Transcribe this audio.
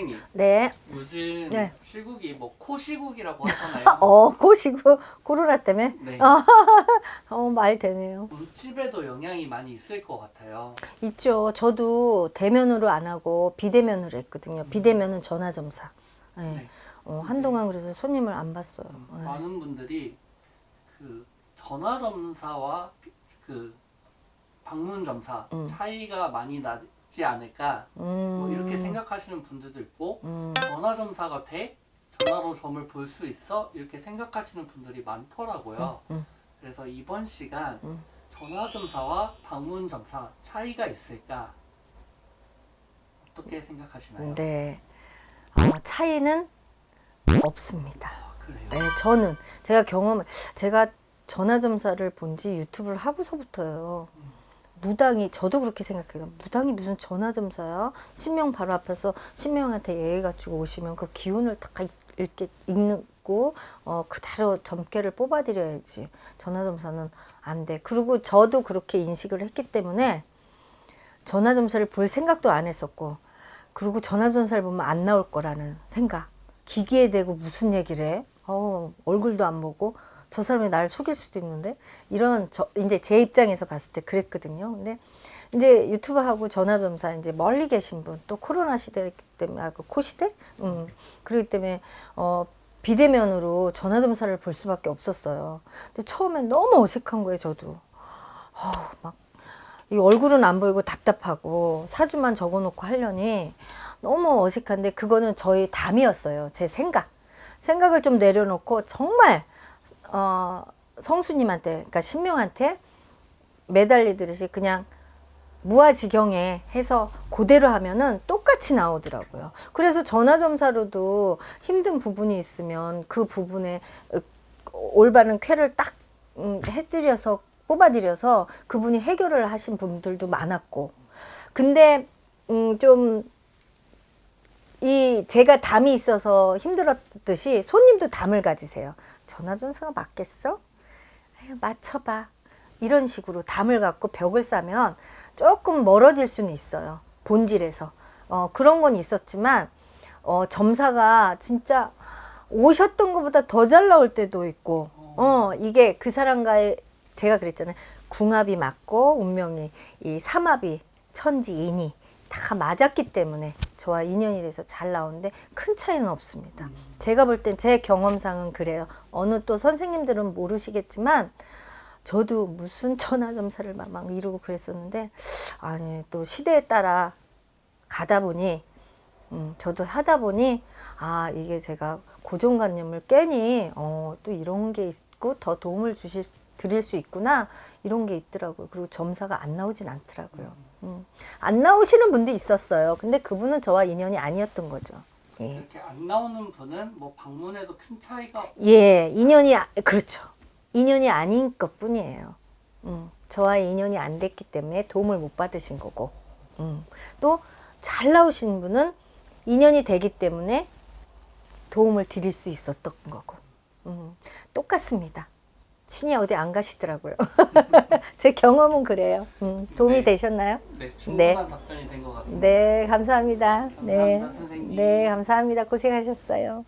선생님 네. 요즘 네. 시국이 뭐 코 시국이라고 하잖아요. 어, 고시고 코로나 때문에 네. 어, 말 되네요. 눈집에도 영향이 많이 있을 것 같아요. 있죠. 저도 대면으로 안 하고 비대면으로 했거든요. 비대면은 전화 점사. 네. 네. 어, 한동안 그래서 손님을 안 봤어요. 음, 네. 많은 분들이 그 전화 점사와 비- 그 방문 점사 음. 차이가 많이 나 지 않을까 뭐 음, 이렇게 생각하시는 분들도 있고 음, 전화점사가 돼 전화로 점을 볼 수 있어 이렇게 생각하시는 분들이 많더라고요. 음. 그래서 이번 시간 음. 전화점사와 방문점사 차이가 있을까 어떻게 생각하시나요? 네. 어, 차이는 없습니다. 아, 그래요. 네, 저는 제가 경험, 제가 전화점사를 본 지 유튜브를 하고서부터요. 무당이 저도 그렇게 생각해요. 무당이 무슨 전화점사야? 신명 바로 앞에서 신명한테 예의 갖추고 오시면 그 기운을 다 이렇게 읽고 어 그대로 점괘를 뽑아드려야지. 전화점사는 안 돼. 그리고 저도 그렇게 인식을 했기 때문에 전화점사를 볼 생각도 안 했었고 그리고 전화점사를 보면 안 나올 거라는 생각. 기기에 대고 무슨 얘기를 해? 어, 얼굴도 안 보고 저 사람이 나를 속일 수도 있는데 이런 저 이제 제 입장에서 봤을 때 그랬거든요. 근데 이제 유튜브하고 전화점사 이제 멀리 계신 분 또 코로나 시대이기 때문에 아그 코시대 음 그렇기 때문에 어 비대면으로 전화점사를 볼 수밖에 없었어요. 근데 처음엔 너무 어색한 거예요, 저도. 어우, 막 이 얼굴은 안 보이고 답답하고 사주만 적어놓고 하려니 너무 어색한데 그거는 저희 담이었어요. 제 생각. 생각을 좀 내려놓고 정말 어, 성수님한테, 그러니까 신명한테 매달리듯이 그냥 무아지경에 해서 그대로 하면은 똑같이 나오더라고요. 그래서 전화점사로도 힘든 부분이 있으면 그 부분에 어, 올바른 쾌를 딱 음, 해드려서 뽑아드려서 그분이 해결을 하신 분들도 많았고. 근데 음, 좀 이 제가 담이 있어서 힘들었듯이 손님도 담을 가지세요. 전화전사가 맞겠어? 아유, 맞춰봐. 이런 식으로 담을 갖고 벽을 싸면 조금 멀어질 수는 있어요. 본질에서. 어, 그런 건 있었지만, 어, 점사가 진짜 오셨던 것보다 더 잘 나올 때도 있고, 어, 이게 그 사람과의, 제가 그랬잖아요. 궁합이 맞고, 운명이, 이 삼합이, 천지, 인이 다 맞았기 때문에 저와 인연이 돼서 잘 나오는데 큰 차이는 없습니다. 제가 볼 땐 제 경험상은 그래요. 어느 또 선생님들은 모르시겠지만 저도 무슨 천하점사를 막, 막 이루고 그랬었는데 아니 또 시대에 따라 가다 보니 음, 저도 하다 보니 아 이게 제가 고정관념을 깨니 어, 또 이런 게 있고 더 도움을 주실 드릴 수 있구나 이런 게 있더라고요. 그리고 점사가 안 나오진 않더라고요. 음. 안 나오시는 분도 있었어요. 근데 그분은 저와 인연이 아니었던 거죠. 예. 이렇게 안 나오는 분은 뭐 방문에도 큰 차이가 예, 인연이 아- 그렇죠. 인연이 아닌 것뿐이에요. 음, 저와 인연이 안 됐기 때문에 도움을 못 받으신 거고, 음, 또 잘 나오신 분은 인연이 되기 때문에 도움을 드릴 수 있었던 거고, 음, 똑같습니다. 신이 어디 안 가시더라고요. 제 경험은 그래요. 음, 도움이 네. 되셨나요? 네, 충분한 답변이 된 것 같습니다. 네, 감사합니다. 네, 감사합니다, 선생님. 네, 감사합니다. 고생하셨어요.